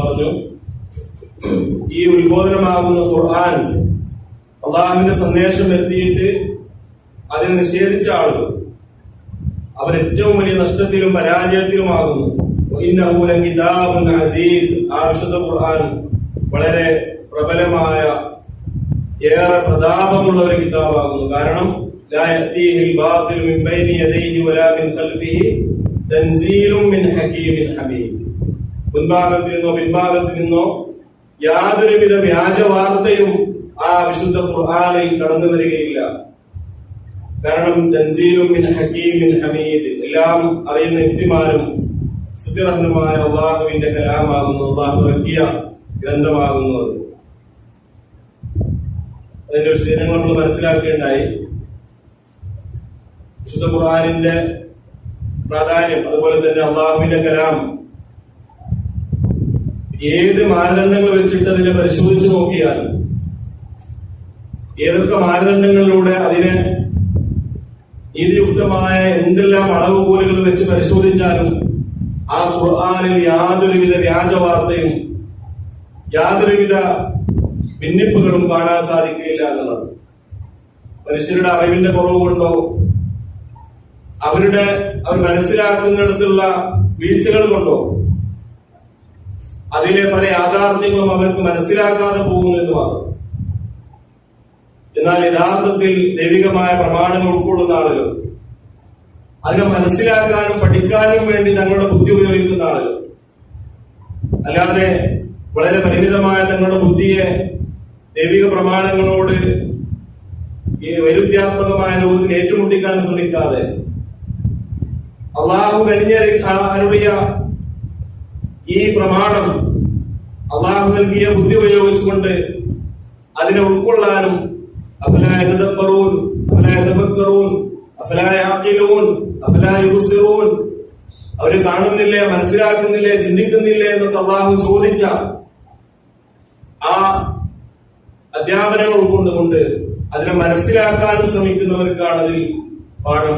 പറഞ്ഞു ഈ ഉത്ബോധനമാകുന്ന ഖുർആൻ അള്ളാഹുവിന്റെ സന്ദേശം എത്തിയിട്ട് അതിനെ നിഷേധിച്ച ആളുകൾ അവർ ഏറ്റവും വലിയ നഷ്ടത്തിലും പരാജയത്തിലുമാകുന്നു അസീസ്. ആ വിശുദ്ധ ഖുർആൻ വളരെ പ്രബലമായ ഏറെ പ്രതാപമുള്ള ഒരു കിതാബാകുന്നു. കാരണം لا يأتيه الباطل من بين يديه ولا من خلفه تنزيل من حكيم حميد മുൻഭാഗത്ത് നിന്നോ പിൻഭാഗത്ത് നിന്നോ യാതൊരുവിധ വ്യാജ വാർത്തയും ആ വിശുദ്ധ ഖുർആനിൽ കടന്നു വരികയില്ല കാരണം തൻസീലും മിൻ ഹക്കീമിൻ ഹമീദ് എല്ലാം അറിയുന്ന യുക്തിമാനും സുതിറഹ്നുമായ അള്ളാഹുവിന്റെ കലാമാകുന്നു അള്ളാഹു ഇറക്കിയ ഗ്രന്ഥമാകുന്നു അത് അതിന്റെ വിശദീകരണങ്ങൾ നമ്മൾ മനസ്സിലാക്കുകയുണ്ടായി വിശുദ്ധ ഖുർആനിന്റെ പ്രാധാന്യം അതുപോലെ തന്നെ അള്ളാഹുവിന്റെ കലാം. ഏത് മാനദണ്ഡങ്ങൾ വെച്ചിട്ട് അതിനെ പരിശോധിച്ച് നോക്കിയാൽ ഏതൊക്കെ മാനദണ്ഡങ്ങളിലൂടെ അതിനെ നീതിയുക്തമായ എന്തെല്ലാം അളവുകോലുകൾ വെച്ച് പരിശോധിച്ചാലും ആ ഖുർആാനിൽ യാതൊരുവിധ വ്യാജ വാർത്തയും യാതൊരുവിധ ഭിന്നിപ്പുകളും കാണാൻ സാധിക്കുകയില്ല എന്നുള്ളത്. മനുഷ്യരുടെ അറിവിന്റെ കുറവ് കൊണ്ടോ അവരുടെ അവർ മനസ്സിലാക്കുന്നിടത്തുള്ള വീഴ്ചകൾ കൊണ്ടോ? അതിലെ പല യാഥാർത്ഥ്യങ്ങളും അവർക്ക് മനസ്സിലാക്കാതെ പോകുന്നു എന്ന് മാത്രം. എന്നാൽ യഥാർത്ഥത്തിൽ ദൈവികമായ പ്രമാണങ്ങൾ ഉൾക്കൊള്ളുന്ന ആളുകൾ അതിനെ മനസ്സിലാക്കാനും പഠിക്കാനും വേണ്ടി തങ്ങളുടെ ബുദ്ധി ഉപയോഗിക്കുന്ന ആളുകൾ അല്ലാതെ വളരെ പരിമിതമായ തങ്ങളുടെ ബുദ്ധിയെ ദൈവിക പ്രമാണങ്ങളോട് ഈ വൈരുദ്ധ്യാത്മകമായ രൂപത്തിൽ ഏറ്റുമുട്ടിക്കാൻ ശ്രമിക്കാതെ അള്ളാഹു കനിഞ്ഞ അരുളിയ ഈ പ്രമാണം അള്ളാഹു നൽകിയ ബുദ്ധി ഉപയോഗിച്ചുകൊണ്ട് അതിനെ ഉൾക്കൊള്ളാനും അഫലായൂൻ അഫലായൂൻ അഫലായൂൻ യതഫക്കറൂൻ അഫലാ യഅഖിലൂൻ അഫലാ യുബ്സിറൂൻ. അവർ കാണുന്നില്ലേ മനസ്സിലാക്കുന്നില്ലേ ചിന്തിക്കുന്നില്ലേ എന്നൊക്കെ അള്ളാഹു ചോദിച്ച ആ അധ്യാപനങ്ങൾ ഉൾക്കൊണ്ടുകൊണ്ട് അതിനെ മനസ്സിലാക്കാനും ശ്രമിക്കുന്നവർക്കാണ് അതിൽ പാഠം